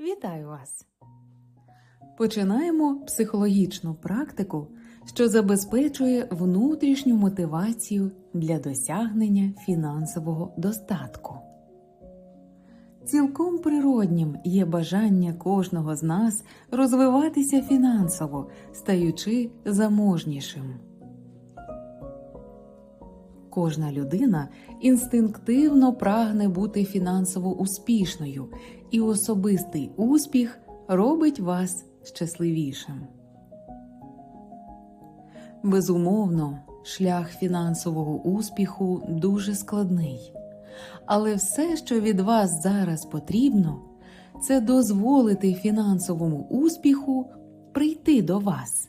Вітаю вас! Починаємо психологічну практику, що забезпечує внутрішню мотивацію для досягнення фінансового достатку. Цілком природнім є бажання кожного з нас розвиватися фінансово, стаючи заможнішим. Кожна людина інстинктивно прагне бути фінансово успішною, і особистий успіх робить вас щасливішим. Безумовно, шлях фінансового успіху дуже складний, але все, що від вас зараз потрібно, це дозволити фінансовому успіху прийти до вас.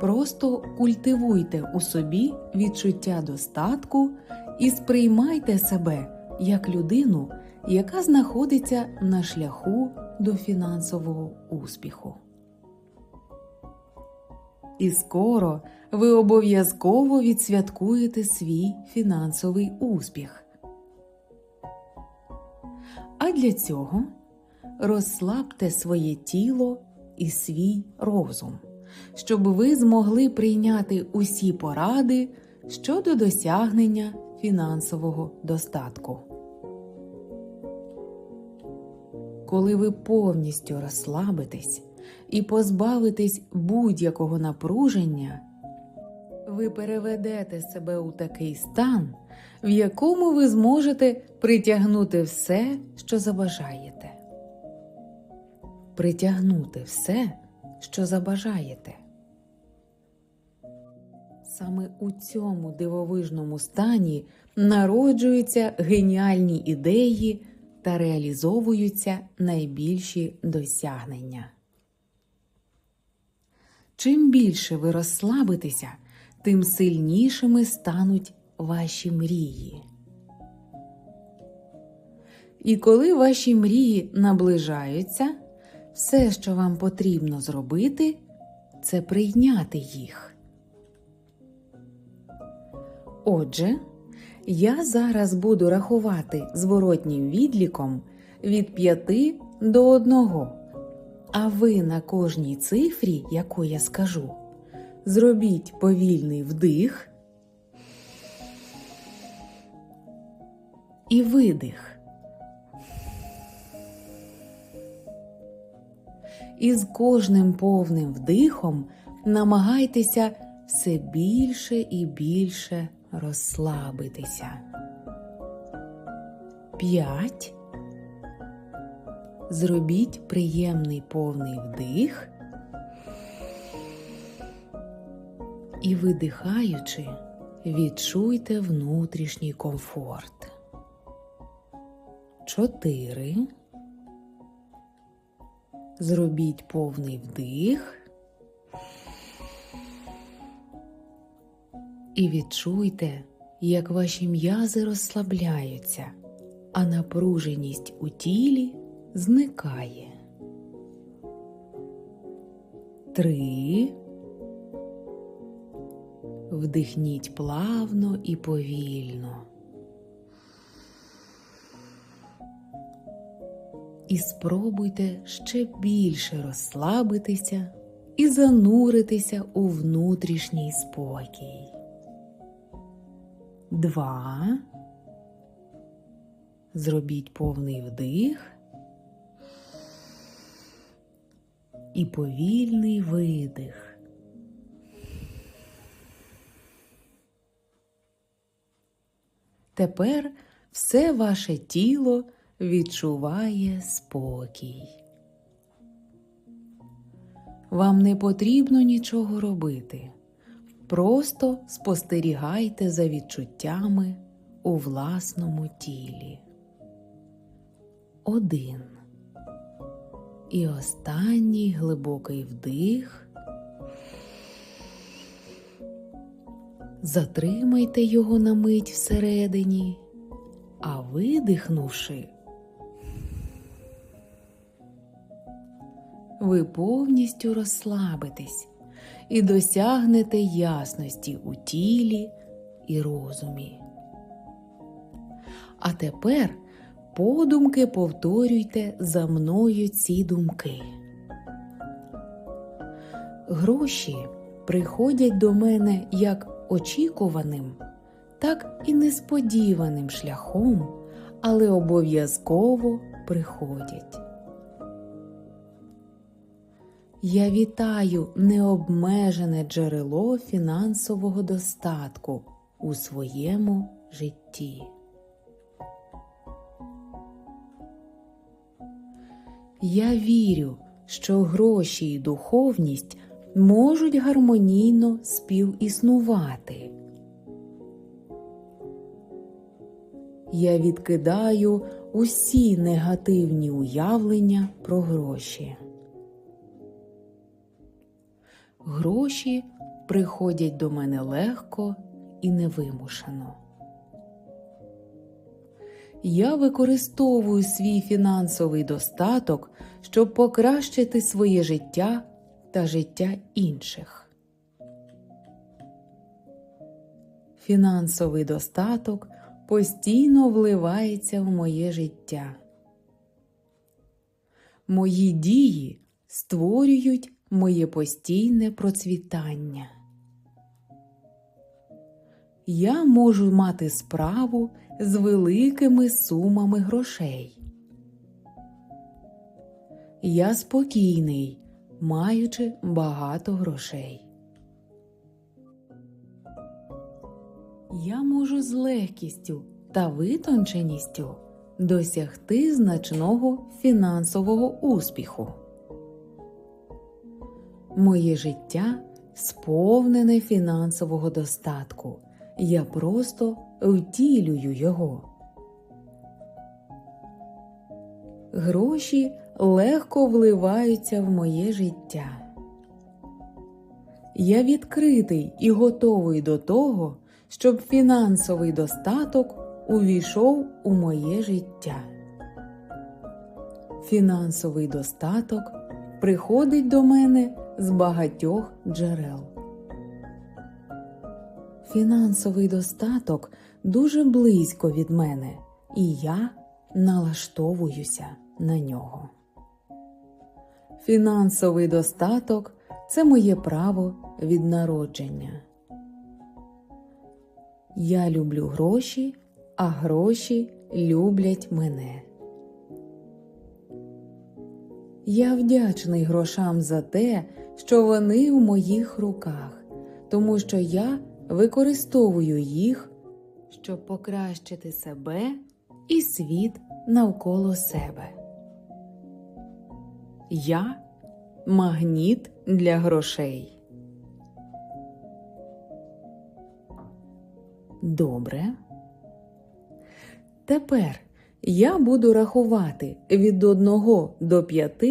Просто культивуйте у собі відчуття достатку і сприймайте себе як людину, яка знаходиться на шляху до фінансового успіху. І скоро ви обов'язково відсвяткуєте свій фінансовий успіх. А для цього розслабте своє тіло і свій розум щоб ви змогли прийняти усі поради щодо досягнення фінансового достатку. Коли ви повністю розслабитесь і позбавитесь будь-якого напруження, ви переведете себе у такий стан, в якому ви зможете притягнути все, що забажаєте. Притягнути все, що забажаєте. Саме у цьому дивовижному стані народжуються геніальні ідеї та реалізовуються найбільші досягнення. Чим більше ви розслабитеся, тим сильнішими стануть ваші мрії. І коли ваші мрії наближаються, все, що вам потрібно зробити, це прийняти їх. Отже, я зараз буду рахувати зворотнім відліком від 5 до 1, а ви на кожній цифрі, яку я скажу, зробіть повільний вдих і видих. І з кожним повним вдихом намагайтеся все більше і більше розслабитися. П'ять. Зробіть приємний повний вдих і видихаючи, відчуйте внутрішній комфорт. Чотири. Зробіть повний вдих і відчуйте, як ваші м'язи розслабляються, а напруженість у тілі зникає. Три. Вдихніть плавно і повільно. і спробуйте ще більше розслабитися і зануритися у внутрішній спокій. Два. Зробіть повний вдих і повільний видих. Тепер все ваше тіло відчуває спокій. Вам не потрібно нічого робити. Просто спостерігайте за відчуттями у власному тілі. Один. І останній глибокий вдих. Затримайте його на мить всередині, а видихнувши, ви повністю розслабитесь і досягнете ясності у тілі і розумі. А тепер подумки повторюйте за мною ці думки. Гроші приходять до мене як очікуваним, так і несподіваним шляхом, але обов'язково приходять. Я вітаю необмежене джерело фінансового достатку у своєму житті. Я вірю, що гроші і духовність можуть гармонійно співіснувати. Я відкидаю усі негативні уявлення про гроші. Гроші приходять до мене легко і невимушено. Я використовую свій фінансовий достаток, щоб покращити своє життя та життя інших. Фінансовий достаток постійно вливається в моє життя. Мої дії створюють моє постійне процвітання. Я можу мати справу з великими сумами грошей. Я спокійний, маючи багато грошей. Я можу з легкістю та витонченістю досягти значного фінансового успіху. Моє життя сповнене фінансового достатку. Я просто втілюю його. Гроші легко вливаються в моє життя. Я відкритий і готовий до того, щоб фінансовий достаток увійшов у моє життя. Фінансовий достаток приходить до мене з багатьох джерел. Фінансовий достаток дуже близько від мене, і я налаштовуюся на нього. Фінансовий достаток це моє право від народження. Я люблю гроші, а гроші люблять мене. Я вдячний грошам за те, що вони у моїх руках, тому що я використовую їх, щоб покращити себе і світ навколо себе. Я магніт для грошей. Добре. Тепер я буду рахувати від 1 до 5,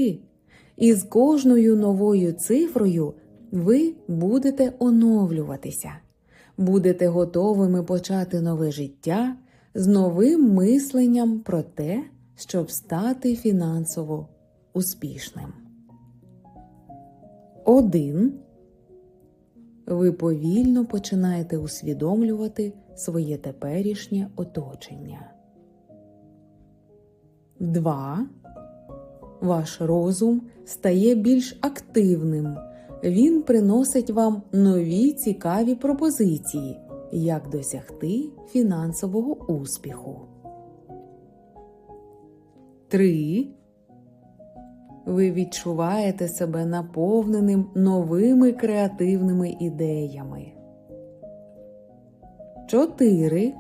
і з кожною новою цифрою ви будете оновлюватися, будете готовими почати нове життя з новим мисленням про те, щоб стати фінансово успішним. Один. Ви повільно починаєте усвідомлювати своє теперішнє оточення. 2. Ваш розум стає більш активним. Він приносить вам нові цікаві пропозиції, як досягти фінансового успіху. 3. Ви відчуваєте себе наповненим новими креативними ідеями. 4.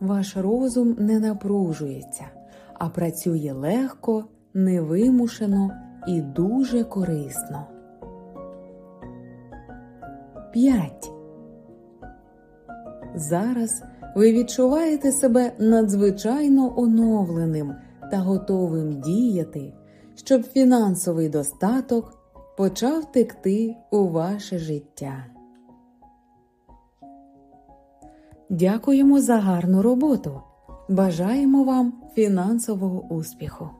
Ваш розум не напружується а працює легко, невимушено і дуже корисно. 5. Зараз ви відчуваєте себе надзвичайно оновленим та готовим діяти, щоб фінансовий достаток почав текти у ваше життя. Дякуємо за гарну роботу. Бажаємо вам фінансового успіху!